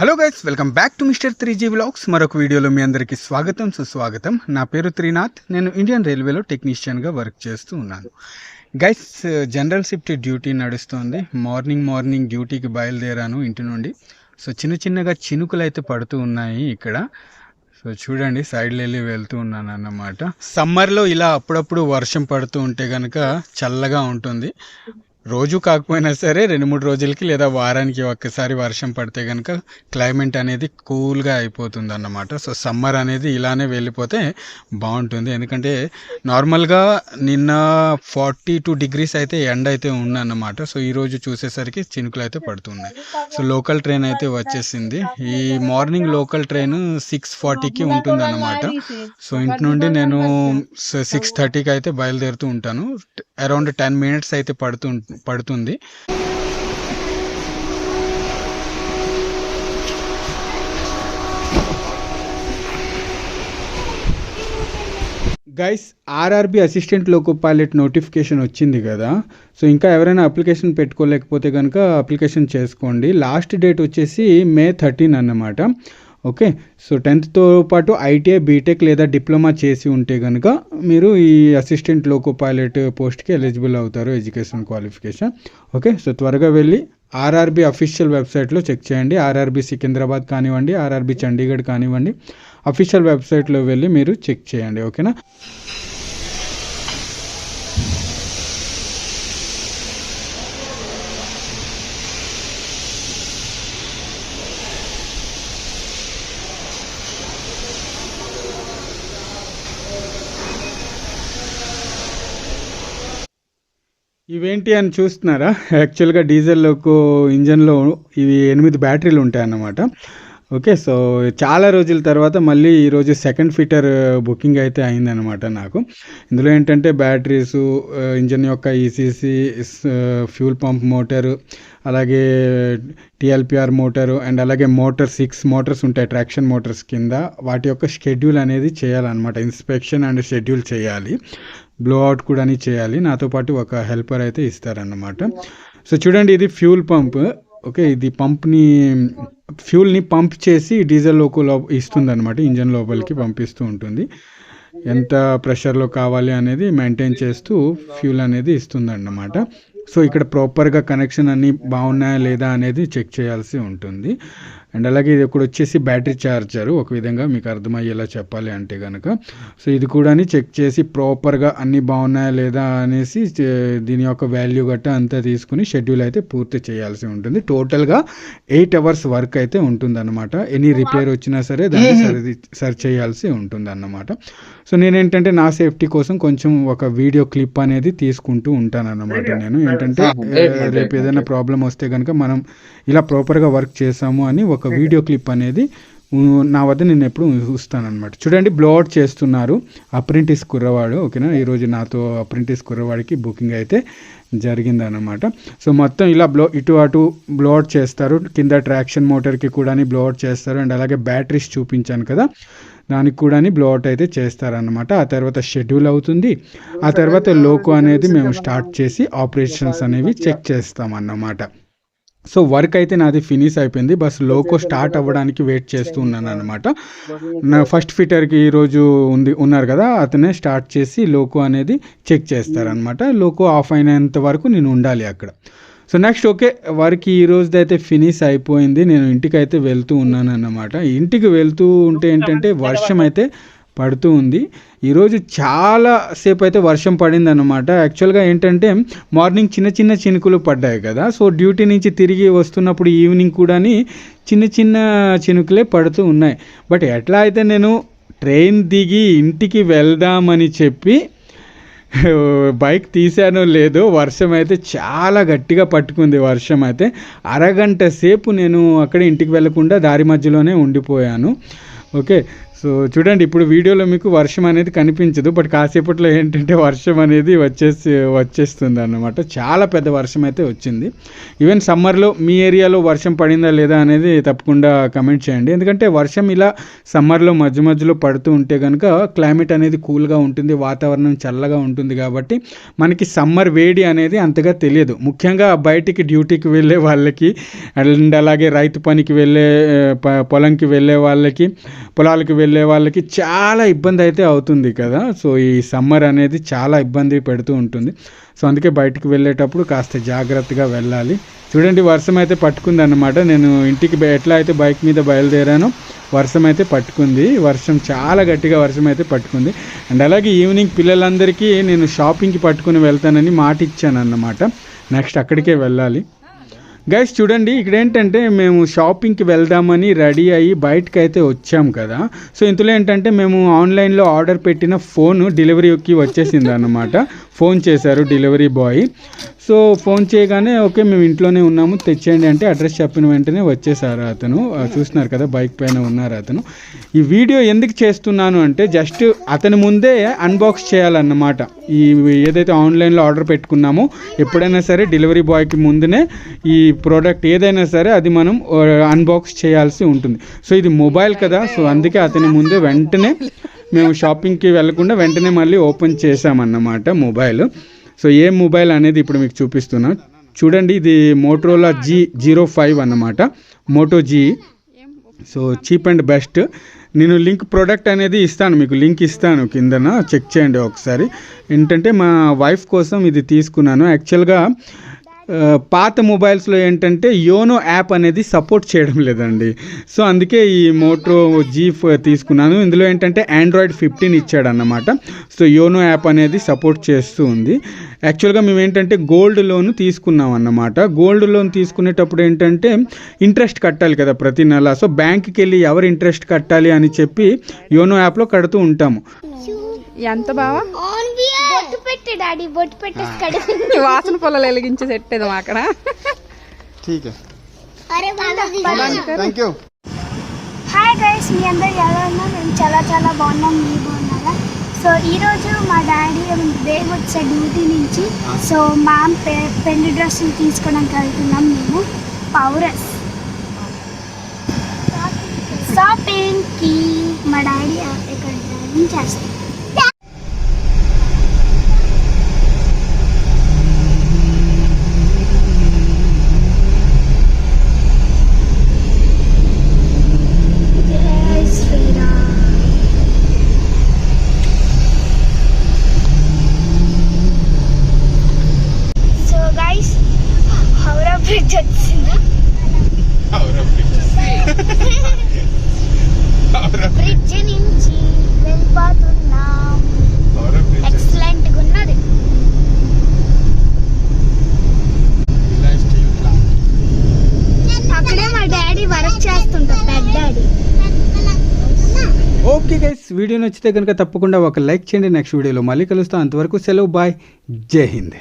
Hello guys welcome back to mister three G blogs మరొక వీడియోలో మీ అందరికీ స్వాగతం సుస్వాగతం. నా పేరు త్రినాథ్. నేను ఇండియన్ రైల్వేలో టెక్నీషియన్గా వర్క్ చేస్తూ ఉన్నాను. గైస్ జనరల్ షిఫ్ట్ డ్యూటీ నడుస్తుంది. మార్నింగ్ మార్నింగ్ డ్యూటీకి బయలుదేరాను ఇంటి నుండి. సో చిన్న చిన్నగా చినుకులు అయితే పడుతూ ఉన్నాయి ఇక్కడ. సో చూడండి సైడ్లో వెళ్ళి వెళ్తూ ఉన్నాను అన్నమాట. సమ్మర్లో ఇలా అప్పుడప్పుడు వర్షం పడుతూ ఉంటే కనుక చల్లగా ఉంటుంది. రోజు కాకపోయినా సరే రెండు మూడు రోజులకి లేదా వారానికి ఒక్కసారి వర్షం పడితే కనుక క్లైమేట్ అనేది కూల్గా అయిపోతుంది అన్నమాట సో సమ్మర్ అనేది ఇలానే వెళ్ళిపోతే బాగుంటుంది. ఎందుకంటే నార్మల్గా నిన్న ఫార్టీ టూ డిగ్రీస్ అయితే ఎండ అయితే ఉందన్నమాట. సో ఈరోజు చూసేసరికి చినుకులు అయితే పడుతున్నాయి. సో లోకల్ ట్రైన్ అయితే వచ్చేసింది. ఈ మార్నింగ్ లోకల్ ట్రైన్ సిక్స్ ఫార్టీకి ఉంటుంది అన్నమాట సో ఇంటి నుండి నేను సిక్స్ థర్టీకి అయితే బయలుదేరుతూ ఉంటాను. అరౌండ్ టెన్ మినిట్స్ అయితే పడుతు పడుతుంది. Guys RRB assistant loco pilot notification వచ్చింది కదా. సో ఇంకా ఎవరైనా అప్లికేషన్ పెట్టుకోలేకపోతే కనుక అప్లికేషన్ చేసుకోండి. లాస్ట్ డేట్ వచ్చేసి మే థర్టీన్ అన్నమాట. ఓకే. సో టెన్త్తో పాటు ఐటీఐ బీటెక్ లేదా డిప్లొమా చేసి ఉంటే కనుక మీరు ఈ అసిస్టెంట్ లోకో పైలట్ పోస్ట్కి ఎలిజిబుల్ అవుతారు ఎడ్యుకేషన్ క్వాలిఫికేషన్. ఓకే. సో త్వరగా వెళ్ళి ఆర్ఆర్బి అఫీషియల్ వెబ్సైట్లో చెక్ చేయండి. ఆర్ఆర్బి సికింద్రాబాద్ కానివ్వండి ఆర్ఆర్బి చండీగఢ్ కానివ్వండి. అఫీషియల్ వెబ్సైట్లో వెళ్ళి మీరు చెక్ చేయండి. ఓకేనా? ఇవేంటి అని చూస్తున్నారా? యాక్చువల్గా డీజిల్లోకు ఇంజన్లో ఇవి ఎనిమిది బ్యాటరీలు ఉంటాయి అన్నమాట ఓకే సో చాలా రోజుల తర్వాత మళ్ళీ ఈరోజు సెకండ్ ఫీటర్ బుకింగ్ అయితే అయిందనమాట నాకు. ఇందులో ఏంటంటే బ్యాటరీస్ ఇంజన్ యొక్క ఈసీసీ ఫ్యూల్ పంప్ మోటారు అలాగే టిఎల్పిఆర్ మోటారు అండ్ అలాగే మోటార్ సిక్స్ మోటార్స్ ఉంటాయి ట్రాక్షన్ మోటార్స్ కింద. వాటి యొక్క షెడ్యూల్ అనేది చేయాలన్నమాట. ఇన్స్పెక్షన్ అండ్ షెడ్యూల్ చేయాలి. బ్లో అవుట్ కూడా చేయాలి. నాతో పాటు ఒక హెల్పర్ అయితే ఇస్తారన్నమాట. సో చూడండి ఇది ఫ్యూల్ పంప్ ఓకే ఇది పంప్ని ఫ్యూల్ని పంప్ చేసి డీజిల్ లోకు లో ఇస్తుంది అనమాట ఇంజన్ లోపలికి పంపిస్తూ ఉంటుంది. ఎంత ప్రెషర్లో కావాలి అనేది మెయింటైన్ చేస్తూ ఫ్యూల్ అనేది ఇస్తుంది అన్నమాట సో ఇక్కడ ప్రాపర్గా కనెక్షన్ అన్నీ బాగున్నాయా లేదా అనేది చెక్ చేయాల్సి ఉంటుంది. అండ్ అలాగే ఇది ఇక్కడ వచ్చేసి బ్యాటరీ ఛార్జర్. ఒక విధంగా మీకు అర్థమయ్యేలా చెప్పాలి అంటే కనుక సో ఇది కూడా చెక్ చేసి ప్రాపర్గా అన్నీ బాగున్నాయా లేదా అనేసి దీని యొక్క వాల్యూ గట్ట అంతా తీసుకుని షెడ్యూల్ అయితే పూర్తి చేయాల్సి ఉంటుంది. టోటల్గా ఎయిట్ అవర్స్ వర్క్ అయితే ఉంటుంది అనమాట ఎనీ రిపేర్ వచ్చినా సరే దాన్ని సరి సరి చేయాల్సి ఉంటుంది అన్నమాట సో నేనేంటంటే నా సేఫ్టీ కోసం కొంచెం ఒక వీడియో క్లిప్ అనేది తీసుకుంటూ ఉంటాను అన్నమాట నేను. ఏంటంటే రేపు ఏదైనా ప్రాబ్లం వస్తే కనుక మనం ఇలా ప్రాపర్గా వర్క్ చేసాము అని ఒక ఒక వీడియో క్లిప్ అనేది నా వద్ద నేను ఎప్పుడు చూస్తానన్నమాట చూడండి బ్లోఅవుట్ చేస్తున్నారు. అప్రెంటిస్ కుర్రవాడు ఓకేనా? ఈరోజు నాతో అప్రెంటిస్ కుర్రవాడికి బుకింగ్ అయితే జరిగిందన్నమాట. సో మొత్తం ఇలా బ్లో ఇటు అటు బ్లోఅవుట్ చేస్తారు. కింద ట్రాక్షన్ మోటార్కి కూడా బ్లోఅవుట్ చేస్తారు. అండ్ అలాగే బ్యాటరీస్ చూపించాను కదా దానికి కూడా బ్లోఅవుట్ అయితే చేస్తారనమాట ఆ తర్వాత షెడ్యూల్ అవుతుంది. ఆ తర్వాత లోకో అనేది మేము స్టార్ట్ చేసి ఆపరేషన్స్ అనేవి చెక్ చేస్తాం అన్నమాట సో వర్క్ అయితే నాది ఫినిష్ అయిపోయింది. బస్ లోకో స్టార్ట్ అవ్వడానికి వెయిట్ చేస్తూ ఉన్నాను అనమాట నా ఫస్ట్ ఫిటర్కి ఈరోజు ఉంది ఉన్నారు కదా అతనే స్టార్ట్ చేసి లోకో అనేది చెక్ చేస్తారనమాట లోకో ఆఫ్ అయినంత వరకు నేను ఉండాలి అక్కడ. సో నెక్స్ట్ ఓకే వర్క్ ఈ రోజుది అయితే ఫినిష్ అయిపోయింది. నేను ఇంటికి అయితే వెళ్తూ ఉన్నాను అన్నమాట ఇంటికి వెళ్తూ ఉంటే ఏంటంటే వర్షం అయితే పడుతూ ఉంది. ఈరోజు చాలా సేపు అయితే వర్షం పడింది అనమాట యాక్చువల్గా ఏంటంటే మార్నింగ్ చిన్న చిన్న చినుకులు పడ్డాయి కదా. సో డ్యూటీ నుంచి తిరిగి వస్తున్నప్పుడు ఈవినింగ్ కూడా చిన్న చిన్న చినుకులే పడుతూ ఉన్నాయి. బట్ ఎట్లా అయితే నేను ట్రైన్ దిగి ఇంటికి వెళ్దామని చెప్పి బైక్ తీసానో లేదో వర్షం అయితే చాలా గట్టిగా పట్టుకుంది వర్షం అయితే. అరగంట సేపు నేను అక్కడ ఇంటికి వెళ్ళకుండా దారి మధ్యలోనే ఉండిపోయాను. ఓకే. సో చూడండి ఇప్పుడు వీడియోలో మీకు వర్షం అనేది కనిపించదు బట్ కాసేపట్లో ఏంటంటే వర్షం అనేది వచ్చేసి వచ్చేస్తుంది అన్నమాట చాలా పెద్ద వర్షం అయితే వచ్చింది. ఈవెన్ సమ్మర్లో మీ ఏరియాలో వర్షం పడిందా లేదా అనేది తప్పకుండా కమెంట్ చేయండి. ఎందుకంటే వర్షం ఇలా సమ్మర్లో మధ్య మధ్యలో పడుతూ ఉంటే కనుక క్లైమేట్ అనేది కూల్గా ఉంటుంది వాతావరణం చల్లగా ఉంటుంది కాబట్టి మనకి సమ్మర్ వేడి అనేది అంతగా తెలియదు. ముఖ్యంగా బయటికి డ్యూటీకి వెళ్ళే వాళ్ళకి అండ్ అలాగే రైతు పనికి వెళ్ళే పొలంకి వెళ్ళే వాళ్ళకి పొలాలకు వెళ్ళే వెళ్ళే వాళ్ళకి చాలా ఇబ్బంది అయితే అవుతుంది కదా. సో ఈ సమ్మర్ అనేది చాలా ఇబ్బంది పెడుతూ ఉంటుంది. సో అందుకే బయటికి వెళ్ళేటప్పుడు కాస్త జాగ్రత్తగా వెళ్ళాలి. చూడండి వర్షం అయితే పట్టుకుంది అన్నమాట నేను ఇంటికి ఎట్లా అయితే బైక్ మీద బయలుదేరానో వర్షం అయితే పట్టుకుంది. వర్షం చాలా గట్టిగా వర్షం అయితే పట్టుకుంది. అండ్ అలాగే ఈవినింగ్ పిల్లలందరికీ నేను షాపింగ్కి పట్టుకుని వెళ్తానని మాట ఇచ్చాను అన్నమాట నెక్స్ట్ అక్కడికే వెళ్ళాలి. గైస్ చూడండి ఇక్కడ ఏంటంటే మేము షాపింగ్కి వెళ్దామని రెడీ అయ్యి బయటకు అయితే వచ్చాం కదా. సో ఇందులో ఏంటంటే మేము ఆన్లైన్లో ఆర్డర్ పెట్టిన ఫోన్ డెలివరీకి వచ్చేసింది అన్నమాట ఫోన్ చేశారు డెలివరీ బాయ్. సో ఫోన్ చేయగానే ఓకే మేము ఇంట్లోనే ఉన్నాము తెచ్చేయండి అంటే అడ్రస్ చెప్పిన వెంటనే వచ్చేసారు అతను. చూస్తున్నారు కదా బైక్ పైన ఉన్నారు అతను. ఈ వీడియో ఎందుకు చేస్తున్నాను అంటే జస్ట్ అతని ముందే అన్బాక్స్ చేయాలన్నమాట. ఈ ఏదైతే ఆన్లైన్లో ఆర్డర్ పెట్టుకున్నామో ఎప్పుడైనా సరే డెలివరీ బాయ్కి ముందునే ఈ ప్రోడక్ట్ ఏదైనా సరే అది మనం అన్బాక్స్ చేయాల్సి ఉంటుంది. సో ఇది మొబైల్ కదా సో అందుకే అతని ముందే వెంటనే మేము షాపింగ్కి వెళ్ళకుండా వెంటనే మళ్ళీ ఓపెన్ చేసామన్నమాట మొబైల్. సో ఏ మొబైల్ అనేది ఇప్పుడు మీకు చూపిస్తున్నా. చూడండి ఇది మోటోలా జీ జీరో ఫైవ్ అన్నమాట. Moto G so cheap and best. నేను లింక్ ప్రోడక్ట్ అనేది ఇస్తాను మీకు లింక్ ఇస్తాను కిందన. చెక్ చేయండి ఒకసారి. ఏంటంటే మా వైఫ్ కోసం ఇది తీసుకున్నాను. యాక్చువల్గా పాత మొబైల్స్లో ఏంటంటే యోనో యాప్ అనేది సపోర్ట్ చేయడం లేదండి. సో అందుకే ఈ మోటో జీ తీసుకున్నాను. ఇందులో ఏంటంటే ఆండ్రాయిడ్ ఫిఫ్టీన్ ఇచ్చాడన్నమాట. సో యోనో యాప్ అనేది సపోర్ట్ చేస్తూ ఉంది. యాక్చువల్గా మేము ఏంటంటే గోల్డ్ లోన్ తీసుకున్నాం అన్నమాట గోల్డ్ లోన్ తీసుకునేటప్పుడు ఏంటంటే ఇంట్రెస్ట్ కట్టాలి కదా ప్రతి నెల. సో బ్యాంక్కి వెళ్ళి ఎవరు ఇంట్రెస్ట్ కట్టాలి అని చెప్పి యోనో యాప్లో కడుతూ ఉంటాము. ఎంత బావా ఆన్ బొట్టు పెట్టి డాడీ బొట్టు పెట్టేసి కడుపు వాసన పొలాలు వెలిగించి సెట్టేది అక్కడ ठीक है అరే थैंक यू హాయ్ గైస్ మీ అందరు ఎలా ఉన్నారు మేము చాలా చాలా బాగున్నాం మీ బాగున్నారా సో ఈరోజు మా డాడీ వేగ వచ్చే డ్యూటీ నుంచి సో మా పె పెళ్లి డ్రెస్సులు తీసుకోవడానికి వెళ్తున్నాం మేము పౌరస్ షాపింగ్కి మా డాడీ ఇక్కడ డ్రైవింగ్ చేస్తాం బ్రిడ్జ్ నుంచి వెళ్ళిపోతున్నాం. ఎక్సలెంట్గా ఉన్నది. అక్కడే మా డాడీ వర్క్ చేస్తుంటారు పెద్ద డాడీ. ఓకే గైస్ వీడియో నచ్చితే కనుక తప్పకుండా ఒక లైక్ చేయండి. నెక్స్ట్ వీడియోలో మళ్ళీ కలుస్తాం. అంతవరకు సెలవు బాయ్. జై హింద్.